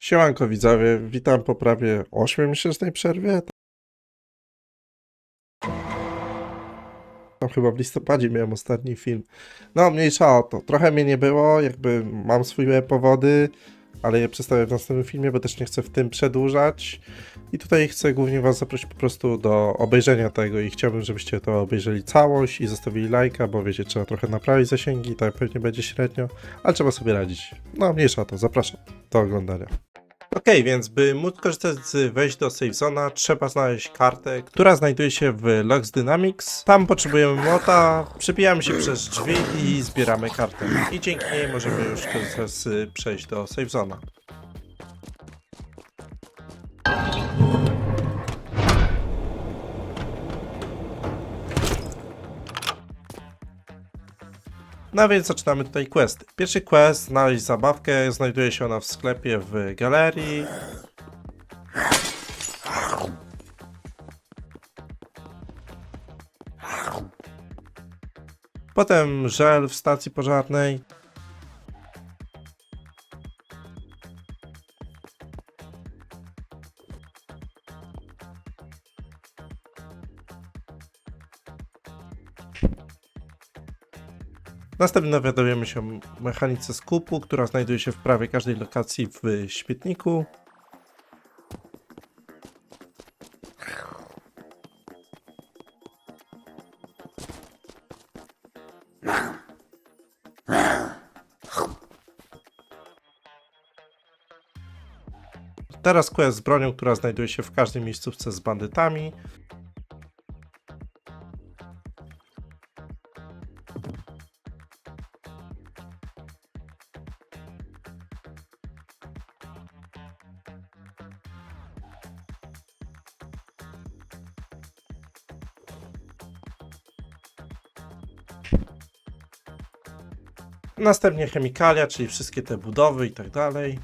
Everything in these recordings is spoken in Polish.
Siemanko widzowie, witam po prawie 8-miesięcznej przerwie. Tam chyba w listopadzie miałem ostatni film. No, mniejsza o to. Trochę mnie nie było, jakby mam swoje powody, ale je przedstawię w następnym filmie, bo też nie chcę w tym przedłużać. I tutaj chcę głównie was zaprosić po prostu do obejrzenia tego i chciałbym, żebyście to obejrzeli całość i zostawili lajka, bo wiecie, trzeba trochę naprawić zasięgi, tak pewnie będzie średnio, ale trzeba sobie radzić. No, mniejsza o to, zapraszam do oglądania. Okej, więc by móc korzystać z wejść do SafeZona, trzeba znaleźć kartę, która znajduje się w Logs Dynamics. Tam potrzebujemy młota, przebijamy się przez drzwi i zbieramy kartę. I dzięki niej możemy już teraz y, przejść do SafeZona. No więc zaczynamy tutaj quest. Pierwszy quest, znaleźć zabawkę, znajduje się ona w sklepie w galerii. Potem żel w stacji pożarnej. Następnie dowiadujemy się o mechanice skupu, która znajduje się w prawie każdej lokacji w śmietniku. Teraz quest z bronią, która znajduje się w każdej miejscówce z bandytami. Następnie chemikalia, czyli wszystkie te budowy i tak dalej.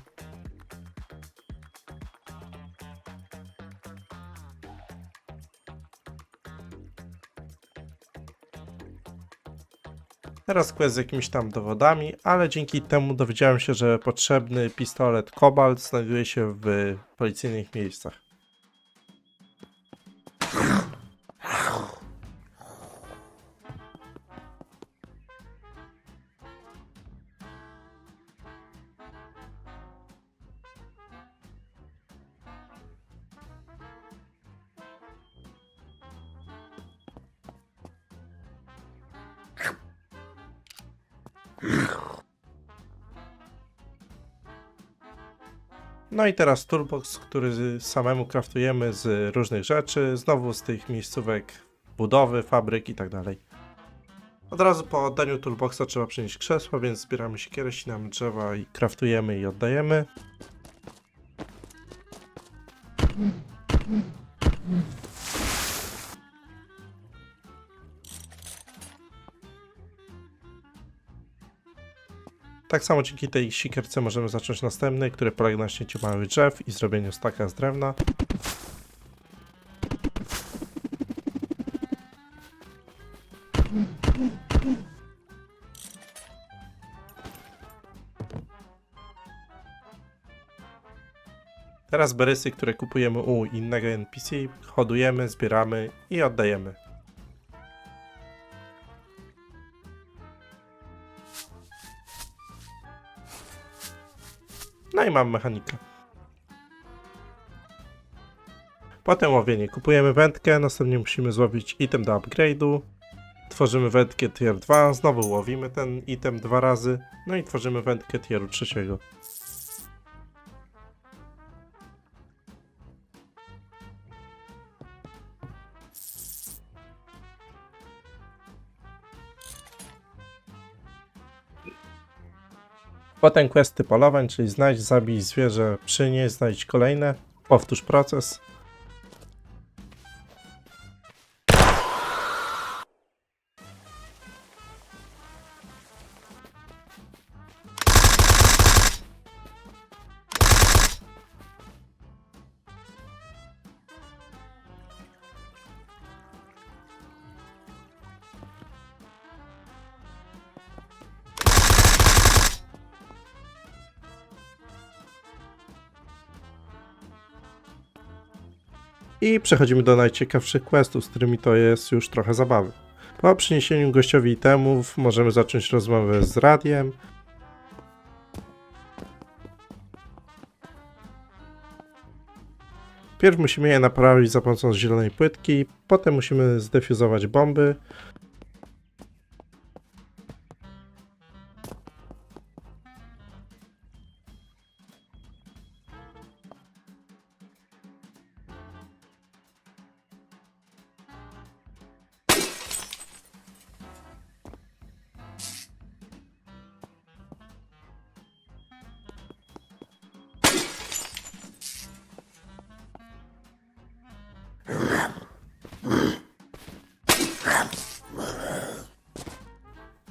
Teraz quest z jakimiś tam dowodami, ale dzięki temu dowiedziałem się, że potrzebny pistolet Kobalt znajduje się w policyjnych miejscach. No i teraz toolbox, który samemu kraftujemy z różnych rzeczy, znowu z tych miejscówek budowy, fabryk i tak dalej. Od razu po oddaniu toolboxa trzeba przynieść krzesła, więc zbieramy siekierę, ścinamy drzewa i kraftujemy i oddajemy. Tak samo dzięki tej sikierce możemy zacząć następny, który polega na śnięciu małych drzew i zrobieniu staka z drewna. Teraz berysy, które kupujemy u innego NPC, hodujemy, zbieramy i oddajemy. No i mam mechanikę. Potem łowienie. Kupujemy wędkę, następnie musimy złowić item do upgrade'u. Tworzymy wędkę tier 2, znowu łowimy ten item dwa razy, no i tworzymy wędkę tieru trzeciego. Potem questy polowań, czyli znajdź, zabij zwierzę, przynieś, znajdź kolejne, powtórz proces. I przechodzimy do najciekawszych questów, z którymi to jest już trochę zabawy. Po przyniesieniu gościowi itemów możemy zacząć rozmowę z radiem. Pierw musimy je naprawić za pomocą zielonej płytki, potem musimy zdefuzować bomby.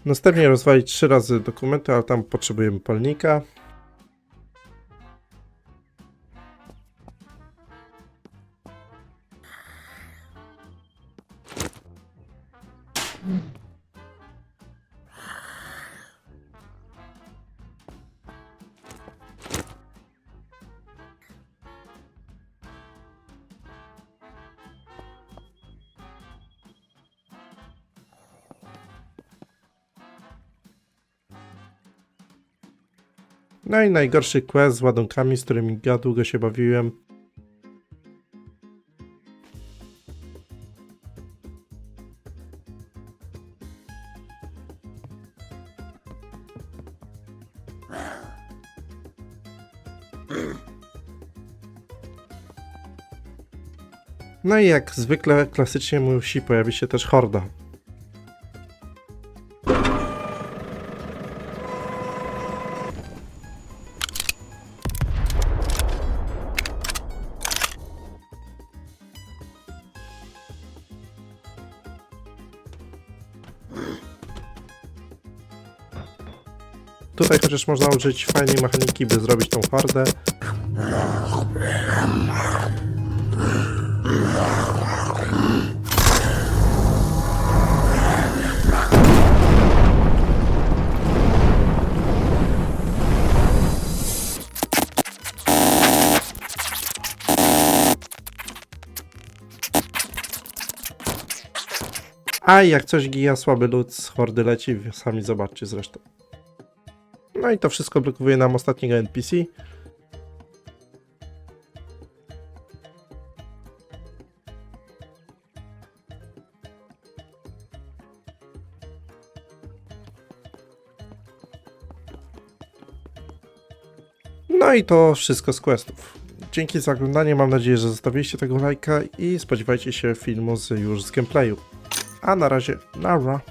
Następnie rozwalić trzy razy dokumenty, ale tam potrzebujemy palnika. No i najgorszy quest z ładunkami, z którymi ja długo się bawiłem. No i jak zwykle klasycznie musi pojawić się też horda. Tutaj chociaż można użyć fajnej mechaniki, by zrobić tą hordę. A jak coś gija słaby lud z hordy leci, sami zobaczcie zresztą. No i to wszystko blokuje nam ostatniego NPC. No i to wszystko z questów. Dzięki za oglądanie, mam nadzieję, że zostawiliście tego lajka i spodziewajcie się filmu z, już z gameplayu. A na razie, nara.